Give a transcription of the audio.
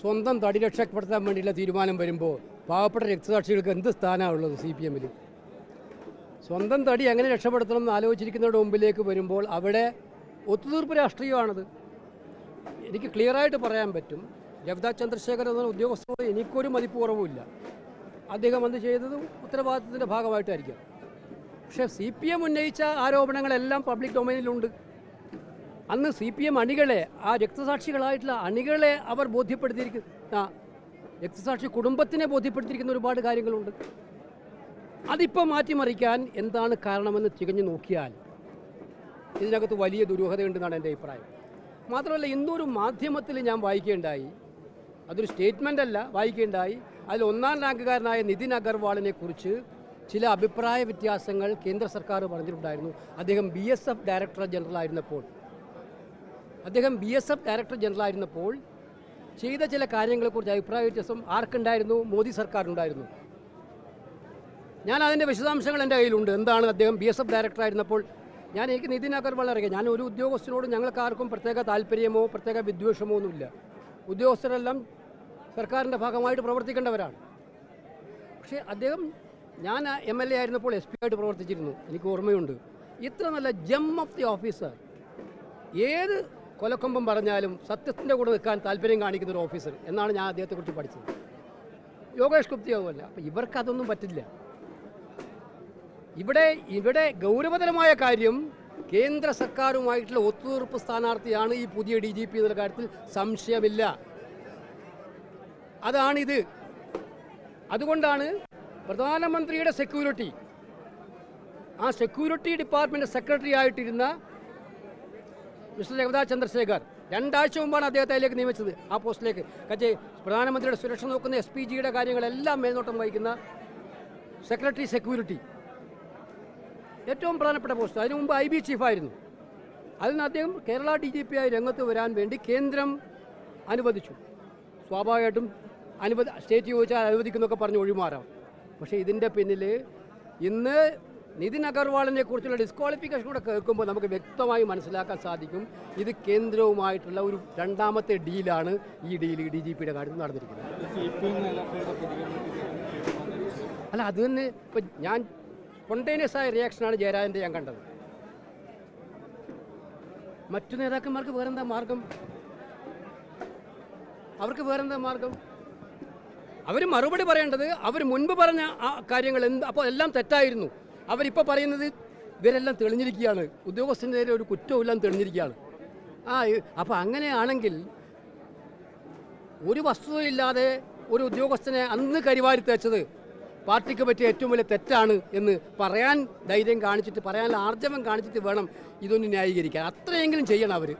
സ്വന്തം തടി രക്ഷപ്പെടുത്താൻ വേണ്ടിയുള്ള തീരുമാനം വരുമ്പോൾ പാവപ്പെട്ട രക്തസാക്ഷികൾക്ക് എന്ത് സ്ഥാനമാണ് ഉള്ളത് സി പി എമ്മിൽ സ്വന്തം തടി എങ്ങനെ രക്ഷപ്പെടുത്തണം എന്ന് ആലോചിച്ചിരിക്കുന്നവരുടെ മുമ്പിലേക്ക് വരുമ്പോൾ അവിടെ ഒത്തുതീർപ്പ് രാഷ്ട്രീയമാണത്. എനിക്ക് ക്ലിയറായിട്ട് പറയാൻ പറ്റും. രവിതാ ചന്ദ്രശേഖരൻ എന്ന ഉദ്യോഗസ്ഥനോട് എനിക്കൊരു മതിപ്പ് കുറവുമില്ല. അദ്ദേഹം അത് ചെയ്തത്? ഉത്തരവാദിത്തത്തിന്റെ ഭാഗമായിട്ടായിരിക്കാം. പക്ഷേ സി പി എം ഉന്നയിച്ച ആരോപണങ്ങളെല്ലാം പബ്ലിക് ഡൊമൈനിലുണ്ട് അന്ന് സി പി എം അണികളെ ആ രക്തസാക്ഷികളായിട്ടുള്ള അണികളെ അവർ ബോധ്യപ്പെടുത്തിയിരിക്കുന്ന രക്തസാക്ഷി കുടുംബത്തിനെ ബോധ്യപ്പെടുത്തിയിരിക്കുന്ന ഒരുപാട് കാര്യങ്ങളുണ്ട്. അതിപ്പോൾ മാറ്റിമറിക്കാൻ എന്താണ് കാരണമെന്ന് തികഞ്ഞു നോക്കിയാൽ ഇതിനകത്ത് വലിയ ദുരൂഹതയുണ്ടെന്നാണ് എന്റെ അഭിപ്രായം. മാത്രമല്ല ഇന്നൊരു മാധ്യമത്തിൽ ഞാൻ വായിക്കുകയുണ്ടായി അതൊരു സ്റ്റേറ്റ്മെന്റ് അല്ല വായിക്കുകയുണ്ടായി അതിൽ ഒന്നാം റാങ്കുകാരനായ നിതിൻ അഗർവാളിനെ കുറിച്ച് ചില അഭിപ്രായ വ്യത്യാസങ്ങൾ കേന്ദ്ര സർക്കാർ പറഞ്ഞിട്ടുണ്ടായിരുന്നു. അദ്ദേഹം B S F director general ആയിരുന്നപ്പോൾ അദ്ദേഹം B S F director general ആയിരുന്നപ്പോൾ ചെയ്ത ചില കാര്യങ്ങളെക്കുറിച്ച് അഭിപ്രായ വ്യത്യാസം ആർക്കുണ്ടായിരുന്നു? മോദി സർക്കാരിനുണ്ടായിരുന്നു. ഞാൻ അതിന്റെ വിശദാംശങ്ങൾ എന്റെ കയ്യിലുണ്ട്. എന്താണ് അദ്ദേഹം ബി എസ് എഫ് ഡയറക്ടർ ആയിരുന്നപ്പോൾ? ഞാൻ എനിക്ക് നിതിൻ അഗർവാൾ അറിയാം. ഞാൻ ഒരു ഉദ്യോഗസ്ഥനോട് ഞങ്ങൾക്ക് ആർക്കും പ്രത്യേക താല്പര്യമോ പ്രത്യേക വിദ്വേഷമോ ഒന്നുമില്ല. ഉദ്യോഗസ്ഥരെല്ലാം സർക്കാരിന്റെ ഭാഗമായിട്ട് പ്രവർത്തിക്കേണ്ടവരാണ്. പക്ഷേ അദ്ദേഹം ഞാൻ എം എൽ എ ആയിരുന്നപ്പോൾ എസ് പി ആയിട്ട് പ്രവർത്തിച്ചിരുന്നു. എനിക്ക് ഓർമ്മയുണ്ട്. ഇത്ര നല്ല ജം ഓഫ് ദി ഓഫീസർ. ഏത് കൊലക്കൊമ്പം പറഞ്ഞാലും സത്യത്തിന്റെ കൂടെ നിൽക്കാൻ താല്പര്യം കാണിക്കുന്ന ഒരു ഓഫീസർ എന്നാണ് ഞാൻ അദ്ദേഹത്തെക്കുറിച്ച് പഠിച്ചത്. യോഗേഷ് ഗുപ്തിയാവുമല്ല അപ്പം ഇവർക്ക് അതൊന്നും പറ്റില്ല. ഇവിടെ ഇവിടെ ഗൗരവതരമായ കാര്യം കേന്ദ്ര സർക്കാരുമായിട്ടുള്ള ഒത്തുതീർപ്പ് സ്ഥാനാർത്ഥിയാണ് ഈ പുതിയ ഡി ജി പി എന്നുള്ള കാര്യത്തിൽ സംശയമില്ല. അതാണിത്. അതുകൊണ്ടാണ് പ്രധാനമന്ത്രിയുടെ സെക്യൂരിറ്റി ആ സെക്യൂരിറ്റി ഡിപ്പാർട്ട്മെന്റ് സെക്രട്ടറി ആയിട്ടിരുന്ന മിസ്റ്റർ ജഗദാ ചന്ദ്രശേഖർ. രണ്ടാഴ്ച മുമ്പാണ് അദ്ദേഹത്തെ അതിലേക്ക് നിയമിച്ചത്. ആ പോസ്റ്റിലേക്ക്. കച്ചേ പ്രധാനമന്ത്രിയുടെ സുരക്ഷ നോക്കുന്ന എസ് പി ജിയുടെ കാര്യങ്ങളെല്ലാം മേൽനോട്ടം വഹിക്കുന്ന സെക്രട്ടറി സെക്യൂരിറ്റി. ഏറ്റവും പ്രധാനപ്പെട്ട പോസ്റ്റ്. അതിനു മുമ്പ് ഐ ബി ചീഫായിരുന്നു. അതിൽ നിന്ന് അദ്ദേഹം കേരള ഡി ജി പി ആയി രംഗത്ത് വരാൻ വേണ്ടി കേന്ദ്രം അനുവദിച്ചു. സ്വാഭാവികമായിട്ടും അനുവദി സ്റ്റേറ്റ് ചോദിച്ചാൽ അനുവദിക്കുന്നൊക്കെ പറഞ്ഞ് ഒഴിമാറാം. പക്ഷേ ഇതിന്റെ പിന്നിൽ ഇന്ന് നിതിൻ അഗർവാളിനെ കുറിച്ചുള്ള ഡിസ്ക്വാളിഫിക്കേഷൻ കൂടെ കേൾക്കുമ്പോൾ നമുക്ക് വ്യക്തമായി മനസ്സിലാക്കാൻ സാധിക്കും. ഇത് കേന്ദ്രവുമായിട്ടുള്ള ഒരു രണ്ടാമത്തെ ഡീലാണ് ഈ ഡീൽ ഡി ജി പിയുടെ കാര്യത്തിൽ നടന്നിരിക്കുന്നത്. അല്ല അത് തന്നെ ഇപ്പം ഞാൻ സ്പോണ്ടേനിയസ് ആയ റിയാക്ഷനാണ് ജയരാജന്റെ ഞാൻ കണ്ടത്. മറ്റു നേതാക്കന്മാർക്ക് വേറെന്താ മാർഗം? അവർക്ക് വേറെന്താ മാർഗം? അവർ മറുപടി പറയേണ്ടത് അവർ മുൻപ് പറഞ്ഞ ആ കാര്യങ്ങൾ എന്ത് അപ്പോൾ എല്ലാം തെറ്റായിരുന്നു. അവരിപ്പോൾ പറയുന്നത് ഇവരെല്ലാം തെളിഞ്ഞിരിക്കുകയാണ്. ഉദ്യോഗസ്ഥനെതിരെ ഒരു കുറ്റവും തെളിഞ്ഞിരിക്കുകയാണ്. ആ അപ്പോൾ അങ്ങനെയാണെങ്കിൽ ഒരു വസ്തുതയില്ലാതെ ഒരു ഉദ്യോഗസ്ഥനെ അന്ന് കരിവാരി തേച്ചത് പാർട്ടിക്ക് പറ്റിയ ഏറ്റവും വലിയ തെറ്റാണ് എന്ന് പറയാൻ ധൈര്യം കാണിച്ചിട്ട് പറയാനുള്ള ആർജവം കാണിച്ചിട്ട് വേണം ഇതൊന്ന് ന്യായീകരിക്കാൻ. അത്രയെങ്കിലും ചെയ്യണം അവർ